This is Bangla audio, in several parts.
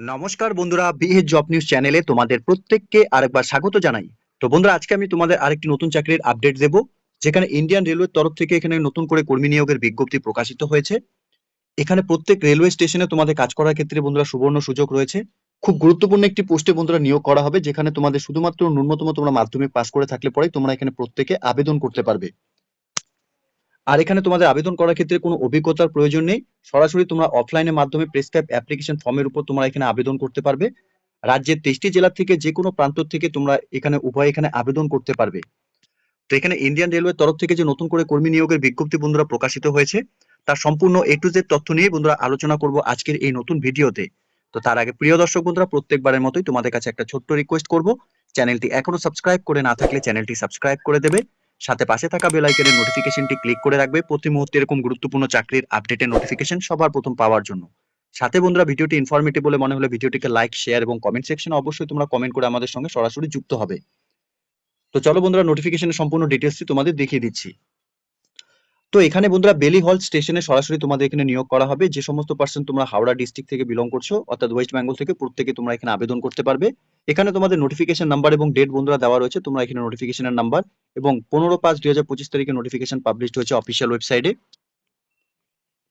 নমস্কার বন্ধুরা বিএ জব নিউজ চ্যানেলে তোমাদের প্রত্যেককে আরেকবার স্বাগত জানাই। তো বন্ধুরা, আজকে আমি তোমাদের আরেকটি নতুন চাকরির আপডেট দেব, যেখানে ইন্ডিয়ান রেলওয়ের তরফ থেকে এখানে নতুন করে কর্মী নিয়োগের বিজ্ঞপ্তি প্রকাশিত হয়েছে। এখানে প্রত্যেক রেলওয়ে স্টেশনে তোমাদের কাজ করার ক্ষেত্রে বন্ধুরা সুবর্ণ সুযোগ রয়েছে। খুব গুরুত্বপূর্ণ একটি পোস্টে বন্ধুরা নিয়োগ করা হবে, যেখানে তোমাদের শুধুমাত্র ন্যূনতম তোমরা মাধ্যমিক পাস করে থাকলে পরে তোমরা এখানে প্রত্যেকে আবেদন করতে পারবে। আর এখানে তোমাদের আবেদন করার ক্ষেত্রে কোনো অভিজ্ঞতার প্রয়োজন নেই। সরাসরি তোমরা অফলাইনের মাধ্যমে প্রেসক্রাইব অ্যাপ্লিকেশন ফর্মের উপর তোমরা এখানে আবেদন করতে পারবে। রাজ্যের তেইশটি জেলা থেকে যে কোনো প্রান্ত থেকে তোমরা এখানে উভয় এখানে আবেদন করতে পারবে। তো এখানে ইন্ডিয়ান রেলওয়ের তরফ থেকে যে নতুন করে কর্মী নিয়োগের বিজ্ঞপ্তি বন্ধুরা প্রকাশিত হয়েছে, তার সম্পূর্ণ এ টু জেড তথ্য নিয়ে বন্ধুরা আলোচনা করব আজকের এই নতুন ভিডিওতে। তো তার আগে প্রিয় দর্শক বন্ধুরা, প্রত্যেকবারের মতোই তোমাদের কাছে একটা ছোট্ট রিকোয়েস্ট করব। চ্যানেলটি এখনও সাবস্ক্রাইব করে না থাকলে চ্যানেলটি সাবস্ক্রাইব করে দেবে। সাথে পাশে থাকা বেল আইকনের নোটিফিকেশনটি ক্লিক করে রাখবে। প্রতি মুহূর্তে এরকম গুরুত্বপূর্ণ চাকরির আপডেটের নোটিফিকেশন সবার প্রথম পাওয়ার জন্য। সাথে বন্ধুরা, ভিডিওটি ইনফরমেটিভ বলে মনে হলে ভিডিওটিকে লাইক শেয়ার এবং কমেন্ট সেকশনে অবশ্যই তোমরা কমেন্ট করে আমাদের সঙ্গে সরাসরি যুক্ত হবে। তো চলো বন্ধুরা নোটিফিকেশনের সম্পূর্ণ ডিটেলসটি তোমাদের দেখিয়ে দিচ্ছি। তো এখানে বন্ধুরা বেলি হল স্টেশনে সরাসরি তোমাদের এখানে নিয়োগ করা হবে। যে সমস্ত পার্সন তোমরা হাওড়া ডিস্ট্রিক্ট থেকে বিলং করছ, অর্থাৎ ওয়েস্ট বেঙ্গল থেকে, প্রত্যেকে তোমরা এখানে আবেদন করতে পারবে। এখানে তোমাদের নোটিফিকেশন নাম্বার এবং ডেট বন্ধুরা দেওয়া রয়েছে, তোমরা এখানে নোটিফিকেশনের নাম্বার এবং পনেরো পাঁচ দুই হাজার পঁচিশ তারিখে নোটিফিকেশন পাবলিশ হয়েছে অফিসিয়াল ওয়েবসাইটে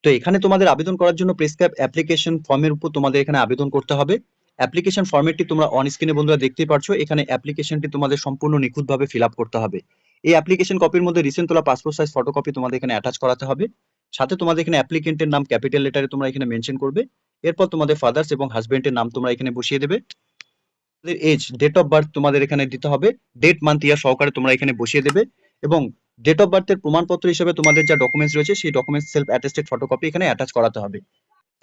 তো এখানে তোমাদের আবেদন করার জন্য প্রেসক্রাইব অ্যাপ্লিকেশন ফর্মের উপর তোমাদের এখানে আবেদন করতে হবে। অ্যাপ্লিকেশন ফর্মেটটি তোমরা অন স্ক্রিনে বন্ধুরা দেখতেই পারছ। এখানে অ্যাপ্লিকেশনটি তোমাদের সম্পূর্ণ নিখুঁতভাবে ফিল আপ করতে হবে। এই অ্যাপ্লিকেশন কপির মধ্যে রিসেন্ট তোলা পাসপোর্ট সাইজ ফটোকপি তোমাদের এখানে অ্যাটাচ করাতে হবে। সাথে তোমাদের এখানে অ্যাপ্লিকেন্টের নাম ক্যাপিটাল লেটারে তোমরা এখানে মেনশন করবে। এরপর তোমাদের ফাদার্স এবং হাজবেন্ডের নাম তোমরা এখানে বসিয়ে দেবে। এজ ডেট অফ বার্থ তোমাদের এখানে দিতে হবে। ডেট মান্থ ইয়ার সহকারে তোমরা এখানে বসিয়ে দেবে এবং ডেট অফ বার্থের প্রমাণপত্র হিসেবে তোমাদের যা ডকুমেন্টস রয়েছে সেই ডকুমেন্টস সেলফ অ্যাটেস্টেড ফটোকপি এখানে অ্যাটাচ করাতে হবে।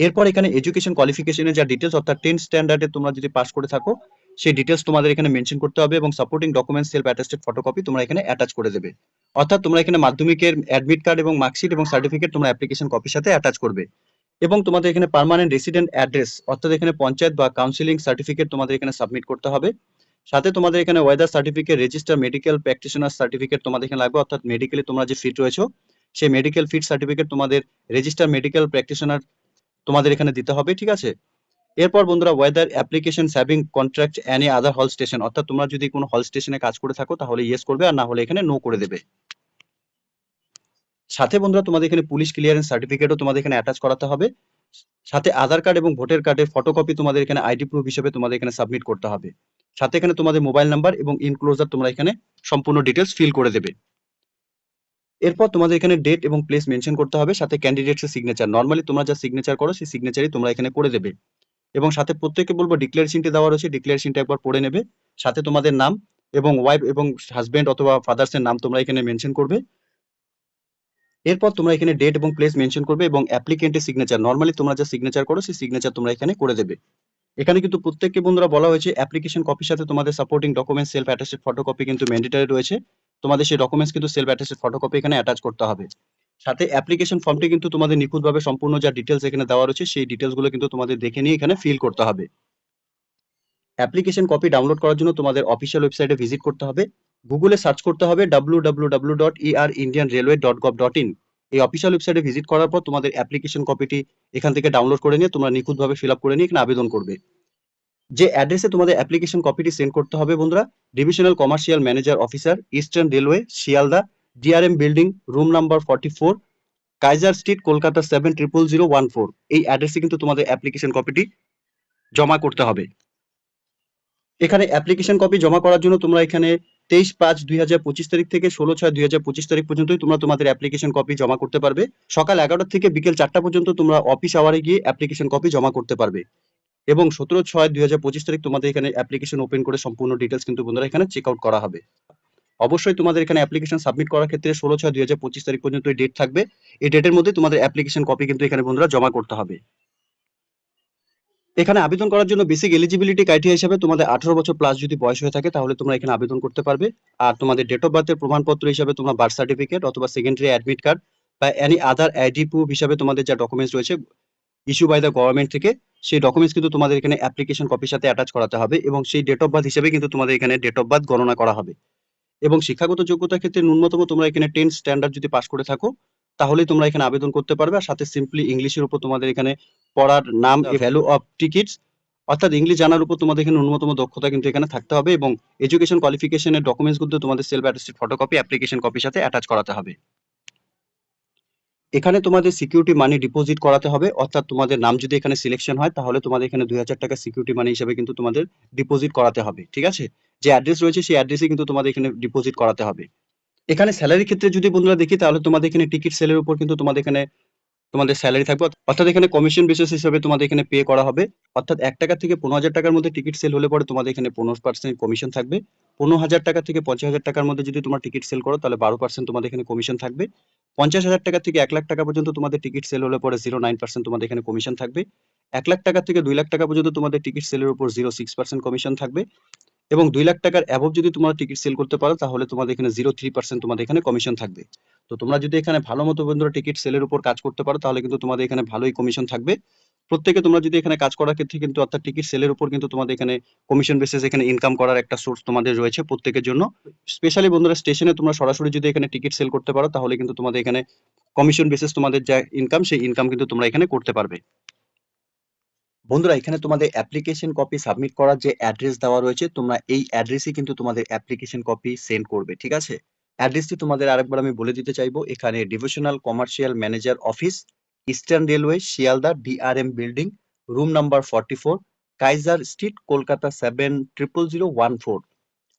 এরপর এখানে এডুকেশন কোয়ালিফিকেশনের যা ডিটেলস অর্থাৎ টেন্থ স্ট্যান্ডার্ডে তোমরা যদি পাস করে থাকো, সেই ডিটেলস তোমাদের এখানে মেনশন করতে হবে এবং supporting documents self attested photocopy তোমরা এখানে অ্যাটাচ করে দেবে। অর্থাৎ তোমরা এখানে মাধ্যমিকের অ্যাডমিট কার্ড এবং মার্কশিট এবং সার্টিফিকেট তোমরা অ্যাপ্লিকেশন কপির সাথে অ্যাটাচ করবে। এবং তোমাদের এখানে পার্মানেন্ট রেসিডেন্ট অ্যাড্রেস অর্থাৎ এখানে পঞ্চায়েত বা কাউন্সিলিং সার্টিফিকেট তোমাদের এখানে সাবমিট করতে হবে। সাথে তোমাদের এখানে whether certificate register medical practitioner certificate তোমাদের এখানে লাগবে, অর্থাৎ মেডিকেলে তোমরা যে ফিট রয়েছো, সেই মেডিকেল ফিট সার্টিফিকেট তোমাদের রেজিস্টার মেডিকেল প্র্যাকটিশনার তোমাদের এখানে দিতে হবে, ঠিক আছে? এরপর বন্ধুরা whether application having contract any other hall station অর্থাৎ তোমরা যদি কোনো হল স্টেশনে কাজ করে থাকো, তাহলে ইয়েস করবে, আর না হলে এখানে নো করে দেবে। সাথে বন্ধুরা, তোমাদের এখানে পুলিশ ক্লিয়ারেন্স সার্টিফিকেটও তোমাদের এখানে অ্যাটাচ করাতে হবে। সাথে আধার কার্ড এবং ভোটার কার্ডের ফটোকপি তোমাদের এখানে আইডি প্রুফ হিসেবে তোমাদের এখানে সাবমিট করতে হবে। সাথে এখানে তোমাদের মোবাইল নাম্বার এবং ইনক্লোজার তোমরা এখানে সম্পূর্ণ ডিটেলস ফিল করে দেবে। এরপর তোমাদের এখানে ডেট এবং প্লেস মেনশন করতে হবে, সাথে ক্যান্ডিডেটসের সিগনেচার নর্মালি তোমরা যা সিগনেচার করো, সেই সিগনেচারই তোমরা এখানে করে দেবে। এবং সাথে প্রত্যেককে বলব ডিক্লারেশনটি দেওয়া রয়েছে ডিক্লারেশনটা একবার পড়ে নেবে। সাথে তোমাদের নাম এবং ওয়াইফ এবং হাজবেন্ড অথবা ফাদার্সের নাম তোমরা এখানে মেনশন করবে। এরপর তোমরা এখানে ডেট এবং প্লেস মেনশন করবে এবং অ্যাপ্লিকেন্টের সিগনেচার নর্মালি তোমরা যা সিগনেচার করো, সেই সিগনেচার তোমরা এখানে করে দেবে। এখানে কিন্তু প্রত্যেককে বন্ধুরা বলা হয়েছে অ্যাপ্লিকেশন কপির সাথে তোমাদের supporting document self attested photocopy কিন্তু ম্যান্ডেটারি রয়েছে। তোমাদের সেই ডকুমেন্টস কিন্তু সেলফ অ্যাটাস্টেড ফটোকপি এখানে অ্যাটাচ করতে হবে। সাথে অ্যাপ্লিকেশন ফর্মটি কিন্তু তোমাদের নিখুঁতভাবে সম্পূর্ণ যা ডিটেলস এখানে দেওয়া রয়েছে, সেই ডিটেলসগুলো কিন্তু তোমাদের দেখে নিয়ে এখানে ফিল করতে হবে। অ্যাপ্লিকেশন কপি ডাউনলোড করার জন্য তোমাদের অফিসিয়াল ওয়েবসাইটে ভিজিট করতে হবে। গুগলে সার্চ করতে হবে W dot Indian railway dot dot in এই অফিসিয়াল ওয়েবসাইটে ভিজিট করার পর তোমাদের অ্যাপ্লিকেশন কপিটি এখান থেকে ডাউনলোড করে নিয়ে তোমরা নিখুঁতভাবে ফিল আপ করে নিয়ে এখানে আবেদন করবে। যে অ্যাড্রেসে তোমাদের অ্যাপ্লিকেশন কপিটি সেন্ড করতে হবে বন্ধুরা divisional commercial manager officer eastern railway Sealdah DRM building room number forty four Kaiser street Kolkata seven triple zero one four এই অ্যাড্রেসে কিন্তু তোমাদের অ্যাপ্লিকেশন কপিটি জমা করতে হবে। এখানে অ্যাপ্লিকেশন কপি জমা করার জন্য তোমরা এখানে তেইশ পাঁচ দুই হাজার পঁচিশ তারিখ থেকে ষোলো ছয় দুই হাজার পঁচিশ তারিখ পর্যন্তই তোমরা তোমাদের অ্যাপ্লিকেশন কপি জমা করতে পারবে। সকাল এগারোটা থেকে বিকেল চারটা পর্যন্ত তোমরা অফিস আওয়ারে গিয়ে অ্যাপ্লিকেশন কপি জমা করতে পারবে। এবং সতেরো ছয় দুই হাজার পঁচিশ তারিখ তোমাদের এখানে অ্যাপ্লিকেশন ওপেন করে সম্পূর্ণ ডিটেলস কিন্তু বন্ধুরা এখানে চেক আউট করা হবে। অবশ্যই তোমাদের এখানে অ্যাপ্লিকেশন সাবমিট করার ক্ষেত্রে ষোলো ছয় দুই হাজার পঁচিশ তারিখ পর্যন্ত ডেট থাকবে। এই ডেটের মধ্যে তোমাদের অ্যাপ্লিকেশন কপি কিন্তু এখানে বন্ধুরা জমা করতে হবে। এখানে আবেদন করার জন্য বেসিক এলিজিবিলিটি ক্রাইটেরিয়া হিসেবে তোমাদের আঠারো বছর প্লাস যদি বয়স হয়ে থাকে, তাহলে তোমরা এখানে আবেদন করতে পারবে। আর তোমাদের ডেট অফ বার্থের প্রমাণপত্র হিসাবে তোমরা বার্থ সার্টিফিকেট অথবা সেকেন্ডারি অ্যাডমিট কার্ড বা এনি আদার আইডি প্রুফ হিসাবে তোমাদের যা ডকুমেন্টস রয়েছে ইস্যু বাই দ্য গভর্নমেন্ট থেকে, সেই ডকুমেন্টস কিন্তু তোমাদের এখানে অ্যাপ্লিকেশন কপির সাথে অ্যাটাচ করাতে হবে এবং সেই ডেট অফ বার্থ হিসেবে কিন্তু তোমাদের এখানে ডেট অফ বার্থ গণনা করা হবে। এবং শিক্ষাগত যোগ্যতার ক্ষেত্রে ন্যূনতম তোমরা এখানে টেন স্ট্যান্ডার্ড যদি পাস করে থাকো, তাহলেই তোমরা এখানে আবেদন করতে পারবে। আর সাথে সিম্পলি ইংলিশের উপর তোমাদের এখানে পড়ার নাম ভ্যালু অফ টিকিটস অর্থাৎ ইংলিশ জানার উপর তোমাদের এখানে ন্যূনতম দক্ষতা কিন্তু এখানে থাকতে হবে এবং এডুকেশন কোয়ালিফিকেশনের ডকুমেন্টস কিন্তু তোমাদের সেলফ অ্যাটেস্টেড ফটোকপি অ্যাপ্লিকেশন কপির সাথে অ্যাটাচ করাতে হবে। এখানে তোমাদের সিকিউরিটি মানি ডিপোজিট করাতে হবে। অর্থাৎ তোমাদের নাম যদি এখানে সিলেকশন হয় তাহলে তোমাদের এখানে দুই হাজার টাকা সিকিউরিটি মানি হিসেবে কিন্তু তোমাদের ডিপোজিট করাতে হবে ঠিক আছে? যে অ্যাড্রেস রয়েছে সেই অ্যাড্রেসে কিন্তু তোমাদের এখানে ডিপোজিট করাতে হবে। এখানে স্যালারি ক্ষেত্রে যদি বন্ধুরা দেখি তাহলে তোমাদের এখানে টিকিট সেলের উপর কিন্তু তোমাদের এখানে তোমাদের স্যালারি থাকবে। অর্থাৎ এখানে কমিশন বেসিস হিসেবে তোমাদের এখানে পে করা হবে। অর্থাৎ এক টাকা থেকে পনেরো হাজার টাকার মধ্যে টিকিট সেল হলে পরে তোমাদের এখানে পনেরো পার্সেন্ট কমিশন থাকবে। পনেরো হাজার টাকা থেকে পঞ্চাশ হাজার টাকার মধ্যে যদি তোমার টিকিট সেল করো, তাহলে বারো পার্সেন্ট তোমাদের এখানে কমিশন থাকবে। পঞ্চাশ হাজার টাকা থেকে এক লাখ টাকা পর্যন্ত তোমাদের টিকিট সেল হলে পরে জিরো নাইন পার্সেন্ট তোমাদের এখানে কমিশন থাকবে। এক লাখ টাকা থেকে দুই লাখ টাকা পর্যন্ত তোমাদের টিকিট সেলের উপর জিরো সিক্স পার্সেন্ট কমিশন থাকবে। এবং দুই লাখ টাকার অ্যাবভ যদি তোমরা টিকিট সেল করতে পারো, তাহলে তোমাদের এখানে জিরো থ্রি পার্সেন্ট তোমাদের এখানে কমিশন থাকবে। তো তোমরা যদি এখানে ভালো মতো বন্ধুরা টিকিট সেলের উপর কাজ করতে পারো, তাহলে কিন্তু তোমাদের এখানে ভালোই কমিশন থাকবে। প্রত্যেকে তোমরা যদি এখানে কাজ করার ক্ষেত্রে কিন্তু অর্থাৎ টিকিট সেলের উপর কিন্তু তোমাদের এখানে কমিশন বেসিস এখানে ইনকাম করার একটা সোর্স তোমাদের রয়েছে প্রত্যেকের জন্য। স্পেশালি বন্ধুরা স্টেশনে তোমরা সরাসরি যদি এখানে টিকিট সেল করতে পারো, তাহলে কিন্তু তোমাদের এখানে কমিশন বেসিস তোমাদের যা ইনকাম সেই ইনকাম কিন্তু তোমরা এখানে করতে পারবে। বন্ধুরা, এখানে তোমাদের অ্যাপ্লিকেশন কপি সাবমিট করার যে অ্যাড্রেস দেওয়া রয়েছে, তোমরা এই অ্যাড্রেসে কিন্তু তোমাদের অ্যাপ্লিকেশন কপি সেন্ড করবে, ঠিক আছে? অ্যাড্রেসটি তোমাদের আরেকবার আমি বলে দিতে চাইব, এখানে divisional commercial manager office eastern railway Sealdah DRM building room number forty four Kaiser street Kolkata seven triple zero one four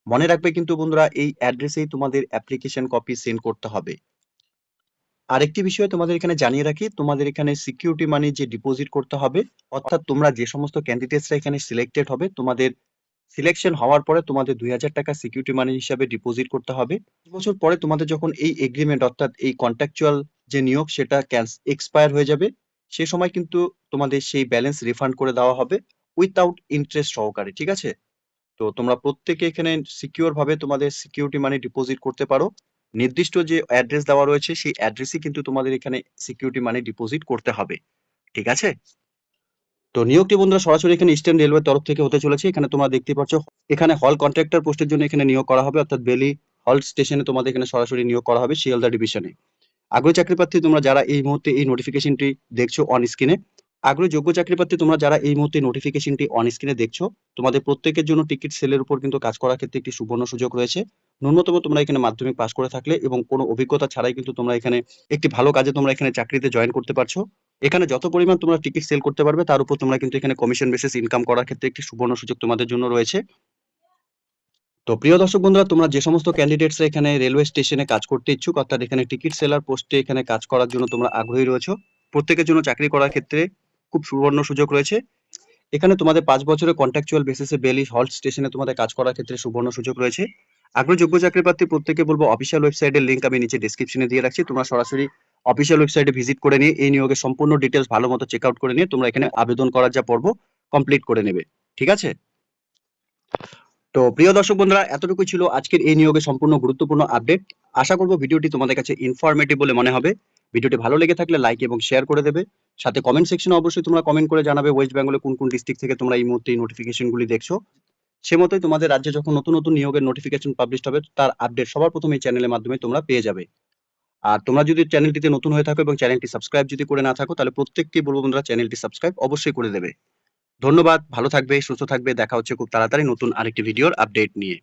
মনে রাখবে কিন্তু বন্ধুরা, এই অ্যাড্রেসেই তোমাদের অ্যাপ্লিকেশন কপি সেন্ড করতে হবে। আরেকটি বিষয় তোমাদের এখানে জানিয়ে রাখি, তোমাদের এখানে সিকিউরিটি মানি যে ডিপোজিট করতে হবে, অর্থাৎ তোমরা যে সমস্ত ক্যান্ডিডেটসরা এখানে সিলেক্টেড হবে, তোমাদের সিলেকশন হওয়ার পরে তোমাদের দুই হাজার টাকা সিকিউরিটি মানি হিসাবে ডিপোজিট করতে হবে। বছর পরে তোমাদের যখন এই এগ্রিমেন্ট অর্থাৎ এই কন্ট্রাকচুয়াল যে নিয়োগ, সেটা এক্সপায়ার হয়ে যাবে। সে সময় কিন্তু তোমাদের সেই ব্যালেন্স রিফান্ড করে দেওয়া হবে উইথাউট ইন্টারেস্ট সহকারে, ঠিক আছে? তো তোমরা প্রত্যেকে এখানে সিকিউর ভাবে তোমাদের সিকিউরিটি মানি ডিপোজিট করতে পারো। নির্দিষ্ট যে অ্যাড্রেস দেওয়া রয়েছে, সেই অ্যাড্রেসই কিন্তু তোমাদের এখানে সিকিউরিটি মানি ডিপোজিট করতে হবে। ঠিক আছে? তো নিয়োগটি বন্ধুরা সরাসরি এখানে ইস্টার্ন রেলওয়ের তরফ থেকে হতে চলেছে। এখানে তোমরা দেখতে পাচ্ছ, এখানে হল কন্ট্রাক্টর পোস্টের জন্য এখানে নিয়োগ করা হবে। অর্থাৎ বেলি হল স্টেশনে তোমাদের এখানে সরাসরি নিয়োগ করা হবে শিয়ালদা ডিভিশনে আগ্রহী চাকরি প্রার্থী তোমরা যারা এই মুহূর্তে এই নোটিফিকেশনটি দেখছ অন স্ক্রিনে আগ্রহী যোগ্য চাকরি প্রার্থী তোমরা যারা এই মুহূর্তে নোটিফিকেশনটি অন স্ক্রিনে দেখছ, তোমাদের প্রত্যেকের জন্য টিকিট সেলের উপর কিন্তু কাজ করার ক্ষেত্রে একটি সুবর্ণ সুযোগ রয়েছে। ন্যূনতম তোমরা এখানে মাধ্যমিক পাস করে থাকলে এবং কোনো অভিজ্ঞতা ছাড়াই কিন্তু তোমরা এখানে একটি ভালো কাজে তোমরা এখানে চাকরিতে জয়েন করতে পারছ। এখানে যত পরিমাণ তোমরা টিকিট সেল করতে পারবে তার উপর তোমরা কিন্তু এখানে কমিশন বেসিস ইনকাম করার ক্ষেত্রে একটি সুবর্ণ সুযোগ তোমাদের জন্য রয়েছে। তো প্রিয় দর্শক বন্ধুরা, তোমরা যে সমস্ত ক্যান্ডিডেটস এখানে রেলওয়ে স্টেশনে কাজ করতে ইচ্ছুক, অর্থাৎ এখানে টিকিট সেলার পোস্টে এখানে কাজ করার জন্য তোমরা আগ্রহী রয়েছো, প্রত্যেকের জন্য চাকরি করার ক্ষেত্রে খুব সুবর্ণ সুযোগ রয়েছে। এখানে তোমাদের পাঁচ বছরের কন্ট্রাকচুয়াল বেসিসে বেলি হল্ট স্টেশনে তোমাদের কাজ করার ক্ষেত্রে সুবর্ণ সুযোগ রয়েছে। আগ্রহী যোগ্য চাকরি প্রার্থী প্রত্যেকে বলব অফিসিয়াল ওয়েবসাইটের লিঙ্ক আমি নিচে ডিসক্রিপশনে দিয়ে রাখছি। তোমরা সরাসরি অফিসিয়াল ওয়েবসাইটে ভিজিট করে নিয়ে এই নিয়োগের সম্পূর্ণ ডিটেলস ভালো মতো চেক আউট করে নিয়ে তোমরা এখানে আবেদন করার যা পর্ব কমপ্লিট করে নেবে। ঠিক আছে? তো প্রিয় দর্শক বন্ধুরা এতটুকু ছিল আজকের এই নিয়োগের সম্পূর্ণ গুরুত্বপূর্ণ আপডেট আশা করব ভিডিওটি তোমাদের কাছে ইনফরমেটিভ বলে মনে হবে। ভিডিওটি ভালো লেগে থাকলে লাইক এবং শেয়ার করে দেবে। সাথে কমেন্ট সেকশনে অবশ্যই তোমরা কমেন্ট করে জানাবে ওয়েস্ট বেঙ্গলে কোন কোন ডিস্ট্রিক্ট থেকে তোমরা এই মুহূর্তে নোটিফিকেশনগুলি দেখছ। সে মতোই তোমাদের রাজ্যে যখন নতুন নতুন নিয়োগের নোটিফিকেশন পাবলিশ হবে, তার আপডেট সবার প্রথমে এই চ্যানেলের মাধ্যমে তোমরা পেয়ে যাবে। আর তোমরা যদি চ্যানেলটিতে নতুন হয়ে থাকো এবং চ্যানেলটি সাবস্ক্রাইব যদি করে না থাকো, তাহলে প্রত্যেককে বলব বন্ধুরা চ্যানেলটি সাবস্ক্রাইব অবশ্যই করে দেবে। ধন্যবাদ, ভালো থাকবে, সুস্থ থাকবে, দেখা হচ্ছে খুব তাড়াতাড়ি নতুন আরেকটি ভিডিওর আপডেট নিয়ে।